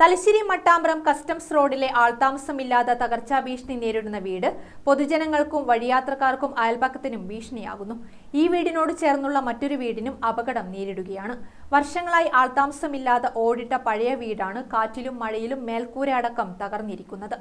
Thalassery Mattambram customs റോഡിലെ ആൾതാമസമില്ലാത്ത തകർച്ചാ ഭീഷണി നേരിടുന്ന വീട് പൊതുജനങ്ങൾക്കും വഴിയാത്രക്കാർക്കും അയൽപക്കത്തിനും ഭീഷണിയാകുന്നു. ഈ വീടിനോട് ചേർന്നുള്ള മറ്റൊരു വീടിനും അപകടം നേരിടുകയാണ്. വർഷങ്ങളായി ആൾതാമസമില്ലാതെ ഓടിട്ട പഴയ വീടാണ് കാറ്റിലും മഴയിലും മേൽക്കൂര അടക്കം തകർന്നിരിക്കുന്നത്.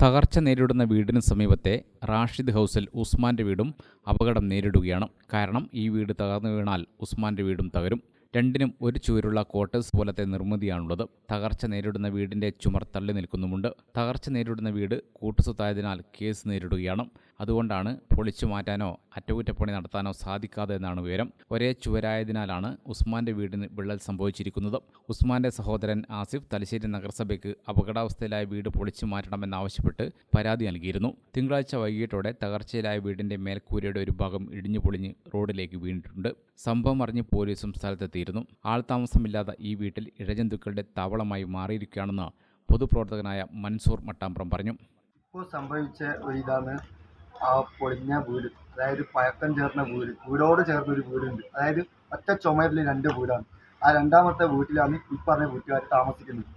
തകർച്ച നേരിടുന്ന വീടിന് സമീപത്തെ റാഷിദ് ഹൗസിൽ ഉസ്മാന്റെ വീടും അപകടം നേരിടുകയാണ്. കാരണം ഈ വീട് തകർന്നു വീണാൽ ഉസ്മാന്റെ വീടും തകരും. രണ്ടിനും ഒരു ചുവരുള്ള ക്വാർട്ടേഴ്സ് പോലത്തെ നിർമ്മിതിയാണുള്ളത്. തകർച്ച നേരിടുന്ന വീടിന്റെ ചുമർ തള്ളി നിൽക്കുന്നുമുണ്ട്. തകർച്ച നേരിടുന്ന വീട് കൂട്ടുസ്വത്തായതിനാൽ കേസ് നേരിടുകയാണ്. അതുകൊണ്ടാണ് പൊളിച്ചു മാറ്റാനോ അറ്റകുറ്റപ്പണി നടത്താനോ സാധിക്കാതെ എന്നാണ് വിവരം. ഒരേ ചുവരായതിനാലാണ് ഉസ്മാന്റെ വീടിന് വിള്ളൽ സംഭവിച്ചിരിക്കുന്നത്. ഉസ്മാന്റെ സഹോദരൻ ആസിഫ് തലശ്ശേരി നഗരസഭയ്ക്ക് അപകടാവസ്ഥയിലായ വീട് പൊളിച്ചു മാറ്റണമെന്നാവശ്യപ്പെട്ട് പരാതി നൽകിയിരുന്നു. തിങ്കളാഴ്ച വൈകിട്ടോടെ തകർച്ചയിലായ വീടിന്റെ മേൽക്കൂരയുടെ ഒരു ഭാഗം ഇടിഞ്ഞു പൊളിഞ്ഞ് റോഡിലേക്ക് വീണിട്ടുണ്ട്. സംഭവം അറിഞ്ഞ് പോലീസും സ്ഥലത്തെത്തിയിരുന്നു. ആൾതാമസമില്ലാത്ത ഈ വീട്ടിൽ ഇഴജന്തുക്കളുടെ താവളമായി മാറിയിരിക്കുകയാണെന്ന് പൊതുപ്രവർത്തകനായ മൻസൂർ മട്ടാമ്പ്രം പറഞ്ഞു. ഇപ്പോൾ സംഭവിച്ച ഒരു ഇതാണ് ആ പൊളിഞ്ഞ വീട് അതായത് പഴക്കം ചേർന്ന വീട് വീടോട് ചേർന്ന ഒരു വീടുണ്ട്. അതായത് ഒറ്റ ചുമരിൽ രണ്ട് വീടാണ്. ആ രണ്ടാമത്തെ വീട്ടിലാണ് ഈ പറഞ്ഞ വീട്ടുകാർ താമസിക്കുന്നത്.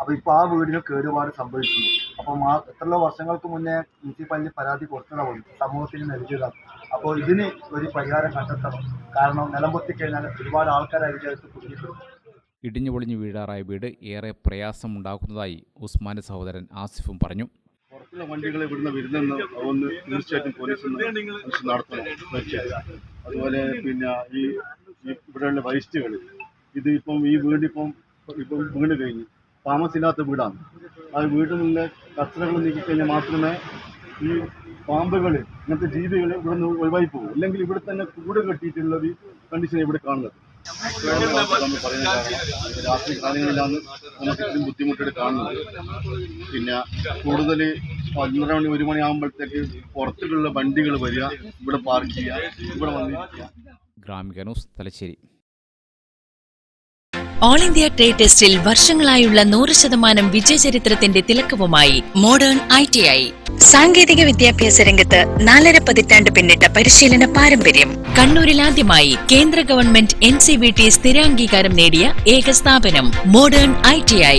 അപ്പോൾ ഇപ്പോൾ ആ വീടിന് കേടുപാട് സംഭവിക്കുന്നു. അപ്പോൾ മാ എത്രയോ വർഷങ്ങൾക്ക് മുന്നേ മുനിസിപ്പാലിറ്റി പരാതി കൊടുത്തതാണ് സമൂഹത്തിന് നൽകിയതാണ്. അപ്പോൾ ഇതിന് ഒരു പരിഹാരം കണ്ടെത്തണം. കാരണം നിലം പൊത്തിക്കഴിഞ്ഞാൽ ഒരുപാട് ആൾക്കാർ അതിന്റെ അകത്ത് കുടുങ്ങിയിട്ടുണ്ട് ഇടിഞ്ഞു പൊളിഞ്ഞു വീഴാറായ വീട് ഏറെ പ്രയാസമുണ്ടാക്കുന്നതായി ഉസ്മാന്റെ സഹോദരൻ ആസിഫും പറഞ്ഞു. പുറത്തുള്ള വണ്ടികൾ ഇവിടുന്ന് വരുന്നെന്ന് അതൊന്ന് തീർച്ചയായിട്ടും പോലീസ് ഒന്ന് നടത്തണം. തീർച്ചയായിട്ടും. അതുപോലെ പിന്നെ ഈ ഇവിടെയുള്ള വൈസ്റ്റുകൾ ഇത് ഇപ്പം ഈ വീടിപ്പം ഇപ്പം വീണ് കഴിഞ്ഞു. താമസില്ലാത്ത വീടാണ്. ആ നിന്ന് കച്ചറകൾ നീക്കിക്കഴിഞ്ഞാൽ മാത്രമേ ഈ പാമ്പുകൾ ഇങ്ങനത്തെ ജീവികൾ ഇവിടെ നിന്ന് ഒഴിവായി പോകും. അല്ലെങ്കിൽ ഇവിടെ തന്നെ കൂട് കെട്ടിയിട്ടുള്ള ഒരു കണ്ടീഷൻ ഇവിടെ കാണുന്നത്. രാത്രി കാലങ്ങളിലാണ് നമുക്ക് ഇത്രയും ബുദ്ധിമുട്ടായിട്ട് കാണുന്നത്. പിന്നെ കൂടുതൽ പന്ത്രണ്ട് മണി ഒരു മണി ആകുമ്പോഴത്തേക്ക് പുറത്തുള്ള വണ്ടികൾ വരിക ഇവിടെ പാർക്ക് ചെയ്യുക ഇവിടെ വന്നിരിക്കുക. Gramika news Thalassery. All India trade ടെസ്റ്റിൽ വർഷങ്ങളായുള്ള നൂറ് ശതമാനം വിജയചരിത്രത്തിന്റെ തിലക്കവുമായി മോഡേൺ ഐ ടി ഐ സാങ്കേതിക വിദ്യാഭ്യാസ രംഗത്ത് നാലര പതിറ്റാണ്ട് പിന്നിട്ട പരിശീലന പാരമ്പര്യം. കണ്ണൂരിൽ ആദ്യമായി കേന്ദ്ര government N C V T സ്ഥിരാംഗീകാരം നേടിയ ഏക സ്ഥാപനം മോഡേൺ ഐ ടി ഐ